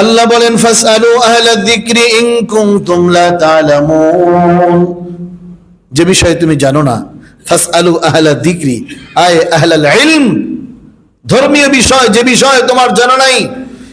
আল্লাহ বলেন, ফাসআলু আহলা যিকরি ইন কুনতুম লা তা'লামুন যে বিষয়ে তুমি জানো না, ফাসআলু আহলা যিকরি, আয় আহলাল ইলম। ধর্মীয় বিষয়, যে বিষয় তোমার জানা নাই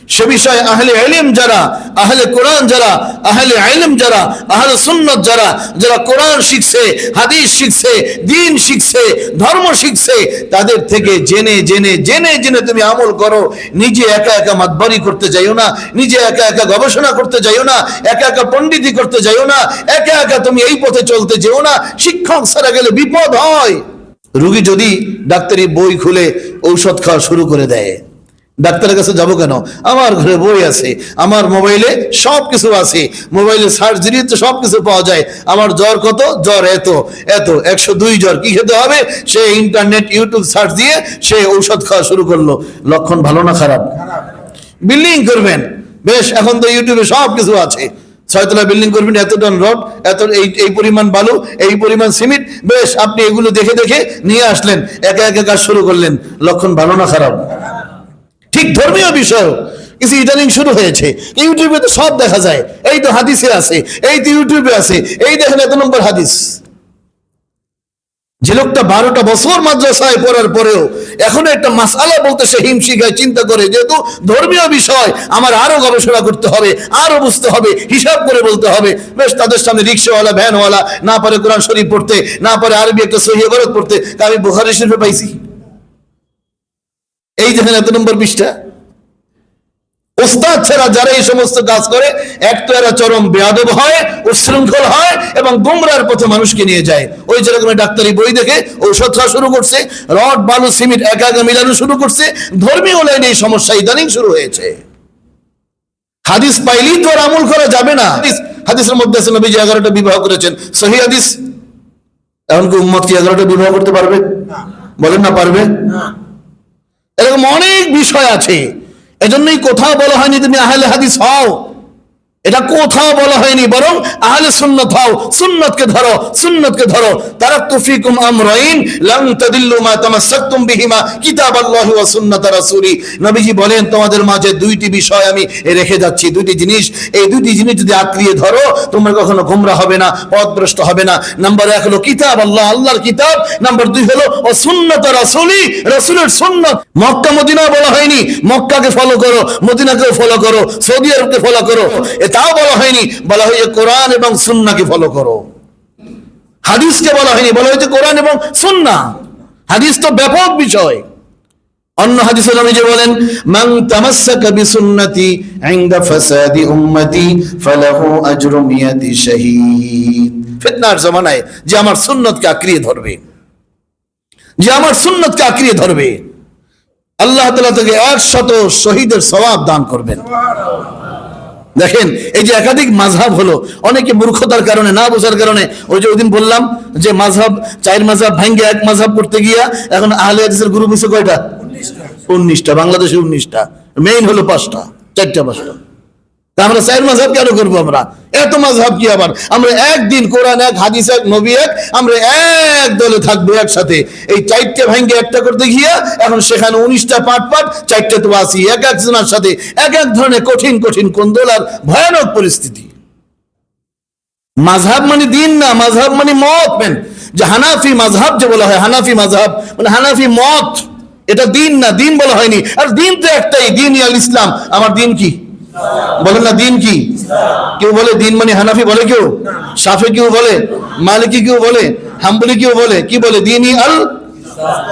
সে বিষয়ে আহলে ইলম যারা, আহলে কোরআন যারা, আহলে ইলম যারা, আহলে সুন্নত যারা যারা কোরআন শিখছে, হাদিস শিখছে, দিন শিখছে, ধর্ম শিখছে, তাদের থেকে জেনে জেনে জেনে জেনে তুমি আমল করো। নিজে একা একা মাতবারি করতে যাইও না, নিজে একা একা গবেষণা করতে যাইও না, একা একা পণ্ডিতি করতে যাইও না, একা একা তুমি এই পথে চলতে যেও না, শিক্ষক ছাড়া গেলে বিপদ হয়। রুগী যদি ডাক্তারি বই খুলে ঔষধ খাওয়া শুরু করে দেয় ডাক্তারের কাছে যাব কেন? আমার ঘরে বই আছে, আমার মোবাইলে সব কিছু আছে, মোবাইলে দিলে তো সব কিছু পাওয়া যায়। আমার জ্বর কত? জ্বর এত এত। একশো দুই জ্বর। কি খেতে হবে? সে ইন্টারনেট ইউটিউব সার্চ দিয়ে সে ঔষধ খাওয়া শুরু করল। লক্ষণ ভালো না খারাপ? বিল্ডিং করবেন। বেশ, এখন তো ইউটিউবে সব কিছু আছে। ছয়তলা বিল্ডিং করবেন, এত টন রড, এত এই এই পরিমাণ বালু, এই পরিমাণ সিমেন্ট। বেশ, আপনি এগুলো দেখে দেখে নিয়ে আসলেন। একে একে কাজ শুরু করলেন। লক্ষণ ভালো না খারাপ? ঠিক ধর্মীয় বিষয় কিছু ইদানিং শুরু হয়েছে। ইউটিউবে তো সব দেখা যায়। এই তো হাদিসে আছে, এই তো ইউটিউবে আছে, এই দেখেন এত নম্বর হাদিস। যে লোকটা বারোটা বছর মাদ্রাসায় পড়ার পরেও এখন একটা মাসালা বলতে সে হিমশিখায় চিন্তা করে, যেহেতু ধর্মীয় বিষয় আমার আরও গবেষণা করতে হবে, আরও বুঝতে হবে, হিসাব করে বলতে হবে। বেশ, তাদের সামনে রিক্সাওয়ালা, ভ্যানওয়ালা, না পারে কোরআন শরীফ পড়তে, না পারে আরবি একটা সহিহ বরত পড়তে। তা আমি বুখারি শরীফে পাইছি। এই দেখেন এত নম্বর পৃষ্ঠা। ওস্তাদ ছাড়া যারা এই সমস্ত কাজ করে এক তো এরা চরম বেয়াদব হয় উশৃঙ্খল হয় এবং গুমরার পথে মানুষকে নিয়ে যায়। ওই যেরকম ডাক্তারি বই দেখে ঔষধ খাওয়া শুরু করছে রড বালু সিমেন্ট একা মিলানো শুরু করছে ধর্মীয় লাইনে এই সমস্যা ইদানিং শুরু হয়েছে। হাদিস পাইলেই তো আর আমল করা যাবে না। হাদিস হাদিসের মধ্যে আছে নবীজি এগারোটা বিবাহ করেছেন। সহি হাদিস? এখন কি উম্মত কি এগারোটা বিবাহ করতে পারবে? বলেন না পারবে? এরকম অনেক বিষয় আছে। এজন্যই কোথাও বলা হয়নি তুমি আহলে হাদিস হও। এটা কোথাও বলা হয়নি, বরং আহলে সুন্নত হও, সুন্নতকে ধরো সুন্নতকে ধরো। তারাকতু ফিকুম আমরাইন তাদিল্লু মা বিহিমা নবীজি বলেন, তোমাদের মাঝে দুইটি বিষয় আমি রেখে যাচ্ছি, দুইটি জিনিস। এই দুইটি জিনিস যদি আঁকড়িয়ে ধরো, তোমরা কখনো গোমরা হবে না, পথভ্রষ্ট হবে না। নাম্বার এক হলো কিতাব, আল্লাহ, আল্লাহর কিতাব। নাম্বার দুই হলো, ও সুন্নত রাসূলি, রাসূলের সুন্নত। মক্কা মদিনা বলা হয়নি, মক্কাকে ফলো করো, মদিনাকেও ফলো করো, সৌদি আরবকে ফলো করো। এটাও বলা হয়নি, বলা হয়েছে কোরআন এবং সুন্নাকে ফলো করো। হাদিসকে বলা হয়নি, বলা হয়েছে কোরআন এবং সুন্না। হাদিস তো ব্যাপক বিষয়। অন্য হাদিসে যে বলেন, মান তামাসসাকা বিসুন্নতি ফাসাদি উম্মতি আজরু ফিতনার জামানায় যে আমার সুন্নতকে আঁকড়িয়ে ধরবে, যে আমার সুন্নতকে আঁকড়িয়ে ধরবে, আল্লাহ তাআলা তাকে একশত শহীদের সওয়াব দান করবেন। দেখেন এই যে একাধিক মাঝহাব হলো অনেকে মূর্খতার কারণে না বোঝার কারণে ওই যে ওইদিন বললাম যে মাঝহাব চার মাঝহাব ভাঙ্গে এক মাঝহাব করতে গিয়া এখন আহলে হাদিসের গ্রুপ হচ্ছে কয়টা? উনিশটা। বাংলাদেশে উনিশটা। মেইন হলো পাঁচটা চারটা পাঁচটা। তা আমরা চার মাঝহাব কেন করব আমরা? এত মাঝহাব কি আবার? আমরা একদিন কোরআন, এক হাদিস, এক নবী, এক আমরা এক দলে থাকব একসাথে। এই চারটে ভাঙ্গে একটা করতে গিয়া এখন সেখানে উনিশটা পাট পাট চারটে তো আসি এক একজনের সাথে এক এক ধরনের কঠিন কঠিন কোন্দল আর ভয়ানক পরিস্থিতি। মাঝহাব মানে দিন না, মাঝহাব মানে মত মেন। যে হানাফি মাঝহাব যে বলা হয়, হানাফি মাঝহাব মানে হানাফি মত। এটা দিন না, দিন বলা হয়নি। আর দিন তো একটাই, দিন আল ইসলাম আমার দিন কি? বলেন না দিন কি? কেউ বলে দিন মানে হানাফি বলে কেউ? সাফে কেউ বলে? মালিকি কেউ বলে? হাম্বলি কেউ বলে? কি বলে? দিনই আল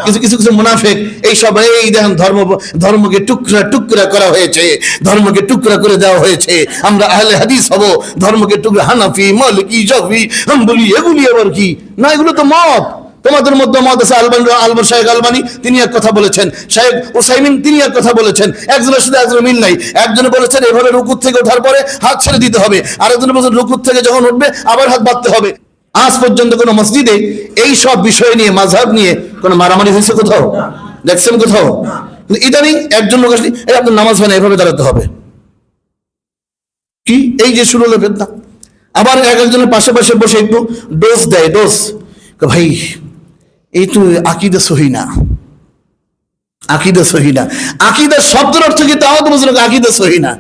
কিছু কিছু কিছু মুনাফেক। এই সব, এই দেখেন ধর্ম, ধর্মকে টুকরা টুকরা করা হয়েছে। ধর্মকে টুকরা করে দেওয়া হয়েছে। আমরা আহলে হাদিস হব। ধর্মকে টুকরা হানাফি, মালিকি জাফি হাম্বলি, এগুলি আবার কি? না, এগুলো তো মত। তোমাদের মধ্যে আছে আলবানি আলবর শাহেক আলবানি, তিনি এক কথা বলেছেন। শাহেক ওসাইমিন তিনি এক কথা বলেছেন। একজনের সাথে একজনের মিল নাই। একজনে বলেছেন, এভাবে রুকুর থেকে ওঠার পরে হাত ছেড়ে দিতে হবে। আর আরেকজনে বলেছেন, রুকুর থেকে যখন উঠবে, আবার হাত বাঁধতে হবে। আজ পর্যন্ত কোনো মসজিদে এই সব বিষয় নিয়ে, মাঝহাব নিয়ে কোনো মারামারি হয়েছে কোথাও? দেখছেন কোথাও? ইদানিং একজন লোক আসলে, এই আপনার নামাজ হয় না, এভাবে দাঁড়াতে হবে। কি? এই যে শুরু হলো আবার এক একজনের পাশে পাশে বসে একটু ডোজ দেয়, ডোজ। ভাই এই তো আকিদা সহি না। আকিদা সহি না। আকিদা শব্দের অর্থ কি? তাও তো বুঝলো আকিদা সহি না।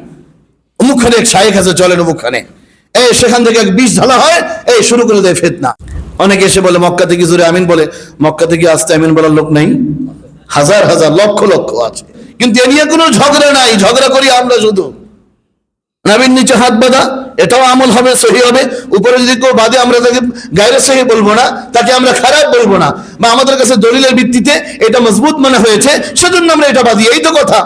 অমুকখানে এক শায়েখ আছে, চলেন অমুকখানে। এই সেখান থেকে এক বিষ ঢালা হয়, এই শুরু করে দেয় ফেতনা। অনেকে এসে বলে, মক্কা থেকে জুড়ে আমিন বলে। মক্কা থেকে আসতে আমিন বলার লোক নাই। হাজার হাজার লক্ষ লক্ষ আছে। কিন্তু এ নিয়ে কোনো ঝগড়া নাই। ঝগড়া করি আমরা শুধু। নাবির নিচে হাত বাঁধা, এটাও আমল হবে, সহি হবে। উপরে যদি কেউ বাদে আমরা তাকে গায়ের সহি বলব না, তাকে আমরা খারাপ বলব না। বা আমাদের কাছে দলিলের ভিত্তিতে এটা মজবুত মনে হয়েছে, সেজন্য আমরা এটা বাঁধি, এই তো কথা।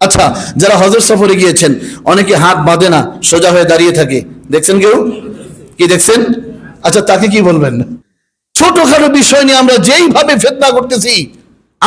আচ্ছা যারা হজর সফরে গিয়েছেন, অনেকে হাত বাঁধে না, সোজা হয়ে দাঁড়িয়ে থাকে। দেখছেন কেউ? কি দেখছেন? আচ্ছা তাকে কি বলবেন? ছোটখাটো বিষয় নিয়ে আমরা যেইভাবে ফেতনা করতেছি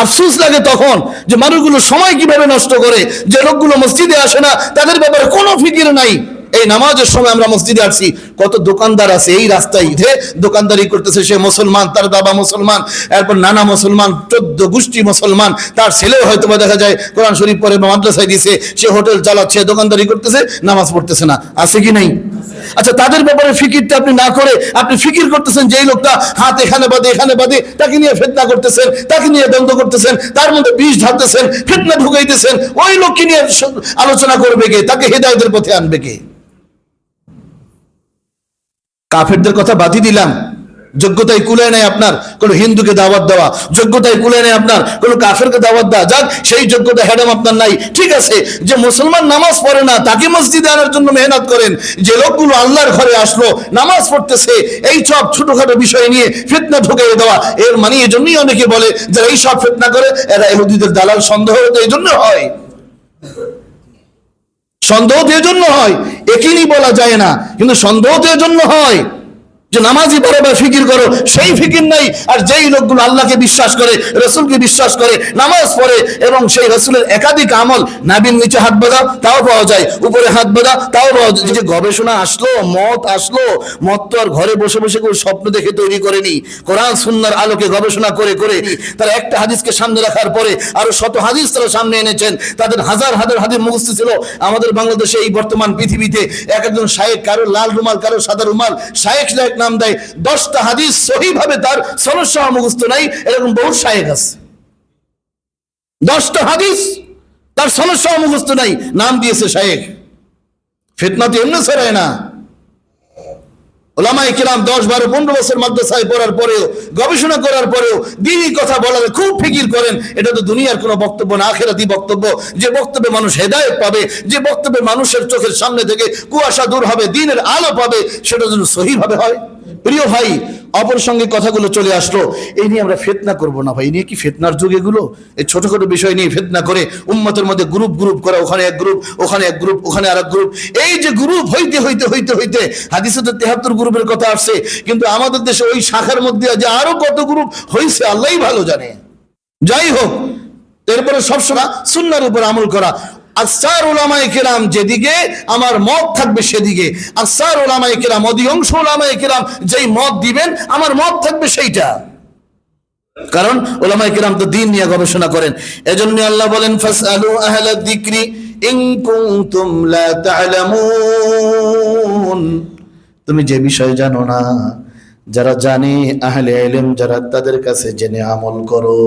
আফসোস লাগে তখন যে মানুষগুলো সময় কীভাবে নষ্ট করে, যে লোকগুলো মসজিদে আসে না, তাদের ব্যাপারে কোনো ফিকির নাই। এই নামাজের সময় আমরা মসজিদে আসছি, কত দোকানদার আছে এই রাস্তায় যে দোকানদারি করতেছে, সে মুসলমান, তার বাবা মুসলমান, এরপর নানা মুসলমান, চোদ্দ গোষ্ঠী মুসলমান, তার ছেলেও হয়তো দেখা যায় কোরআন শরীফ পরে মাদ্রাসায় দিছে, সে হোটেল চালাচ্ছে, দোকানদারি করতেছে, নামাজ পড়তেছে না। আছে কি নাই? আচ্ছা তাদের ব্যাপারে ফিকিরটা আপনি না করে আপনি ফিকির করতেছেন, যেই লোকটা হাত এখানে বাদে এখানে বাদে তাকে নিয়ে ফেতনা করতেছেন, তাকে নিয়ে দ্বন্দ্ব করতেছেন, তার মধ্যে বিষ ঢালতেছেন, ফেতনা ঢুকাইতেছেন ওই লোককে নিয়ে আলোচনা করবে কে? তাকে হেদায়তের পথে আনবে কে? কাফেরদের কথা বাদি দিলাম। যোগ্যতায় কুলে নেয় আপনার কোন হিন্দুকে দাওয়াত দেওয়া, যোগ্যতায় কুলে নেয় আপনার কোন কাফেরকে দাওয়াত দেওয়া, যাক, সেই যোগ্যতা হ্যাডাম আপনার নাই। ঠিক আছে, যে মুসলমান নামাজ পড়ে না, তাকে মসজিদে আনার জন্য মেহনত করেন, যে লোকগুলো আল্লাহর ঘরে আসলো, নামাজ পড়তেছে, এই সব ছোটখাটো বিষয় নিয়ে ফিতনা ঢুকিয়ে দেওয়া, এর মানে এই জন্যই অনেকে বলে, যারা এই সব ফিতনা করে, এরা এহুদিদের দালাল, সন্দেহ এই জন্য হয়। সন্দেহ তো এজন্য হয় একইনি বলা যায় না, কিন্তু সন্দেহ তো এজন্য হয়। যে নামাজি পড়ো বা ফিকির করো, সেই ফিকির নাই। আর যেই লোকগুলো আল্লাহকে বিশ্বাস করে, রসুলকে বিশ্বাস করে, নামাজ পড়ে এবং সেই রসুলের একাধিক আমল, নাবির নিচে হাত বাঁধা, তাও পাওয়া যায়। উপরে হাত বাঁধা, তাও পাওয়া যায়। যে গবেষণা আসলো, মত আসলো, মত তো আর ঘরে বসে বসে কেউ স্বপ্ন দেখে তৈরি করেনি। কোরআন, সুন্নার আলোকে গবেষণা করে করে তারা একটা হাদিসকে সামনে রাখার পরে আরও শত হাদিস তারা সামনে এনেছেন। তাদের হাজার হাজার হাদিস মুখস্থ ছিল। আমাদের বাংলাদেশে এই বর্তমান পৃথিবীতে এক একজন শায়েক, কারও লাল রুমাল, কারও সাদা রুমাল, শায়েক শায়েক নাম দেয়, দশটা হাদিস সহিভাবে তার সমস্যা মুখস্থ নাই, এরকম বহু শায়েক আছে। দশটা হাদিস তার সমস্যা মুখস্থ নাই, নাম দিয়েছে শায়েক ফিতনা তো এমনি সরায় না। ওলামাই কিরাম দশ বারো পনেরো বছর মাদ্রাসায় পড়ার পরেও, গবেষণা করার পরেও, দিনই কথা বলার, খুব ফিকির করেন। এটা তো দুনিয়ার কোনো বক্তব্য না, আখেরাতি বক্তব্য। যে বক্তব্যে মানুষ হেদায়েত পাবে, যে বক্তব্যে মানুষের চোখের সামনে থেকে কুয়াশা দূর হবে, দিনের আলো পাবে, সেটা যেন সহিভাবে হয়। প্রিয় ভাই, অপর সঙ্গে কথাগুলো চলে আসলো। এই নিয়ে আমরা ফেতনা করব না ভাই নিয়ে কি ফেতনার যুগ এগুলো? এই ছোটখাটো বিষয় নিয়ে ফেতনা করে উম্মতের মধ্যে গ্রুপ গ্রুপ করা, ওখানে এক গ্রুপ ওখানে এক গ্রুপ ওখানে আর গ্রুপ এই যে গ্রুপ হইতে হইতে হইতে হইতে, হাদিসে তো তেহাত্তর গ্রুপের কথা আসছে, কিন্তু আমাদের দেশে ওই শাখার মধ্যে যে আরও কত গ্রুপ হয়েছে আল্লাহই ভালো জানে। যাই হোক, এরপরে সবসময় সুন্নার উপর আমল করা। আসার ওলামায়ে কেরাম যেদিকে, আমার মত থাকবে সেদিকে। আসার ওলামায়ে কেরাম, অধিকাংশ ওলামায়ে কেরাম যেই মত দিবেন, আমার মত থাকবে সেইটা। কারণ ওলামায়ে কেরাম তো দিন নিয়ে গবেষণা করেন। এজন্য আল্লাহ বলেন, ফাসআলু আহলা যিকরি ইন কুনতুম লা তা'লামুন তুমি যে বিষয় জানো না, যারা জানে, আহলে ইলম যারা তাদের কাছে জেনে আমল করো।